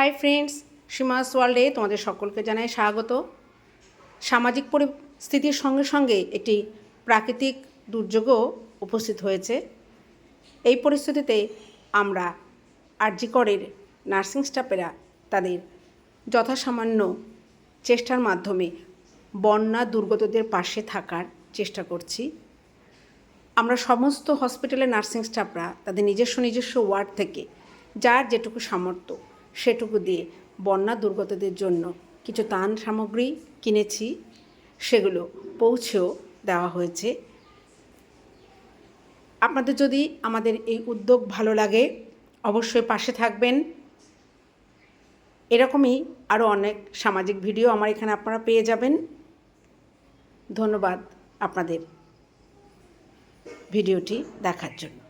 Hi friends সীমাস ওয়ার্ল্ডে তোমাদের সকলকে জানাই স্বাগত। সামাজিক পরিস্থিতির সঙ্গে সঙ্গে একটি প্রাকৃতিক দুর্যোগও উপস্থিত হয়েছে। এই পরিস্থিতিতে আমরা আরজিকরের নার্সিং স্টাফেরা তাদের যথাসামান্য চেষ্টার মাধ্যমে বন্যা দুর্গতদের পাশে থাকার চেষ্টা করছি। আমরা সমস্ত হসপিটালের নার্সিং স্টাফরা তাদের নিজস্ব নিজস্ব ওয়ার্ড থেকে যার যেটুকু সামর্থ্য সেটুকু দিয়ে বন্যা দুর্গতদের জন্য কিছু ত্রাণ সামগ্রী কিনেছি, সেগুলো পৌঁছেও দেওয়া হয়েছে। আপনাদের যদি আমাদের এই উদ্যোগ ভালো লাগে, অবশ্যই পাশে থাকবেন। এরকমই আরও অনেক সামাজিক ভিডিও আমার এখানে আপনারা পেয়ে যাবেন। ধন্যবাদ আপনাদের ভিডিওটি দেখার জন্য।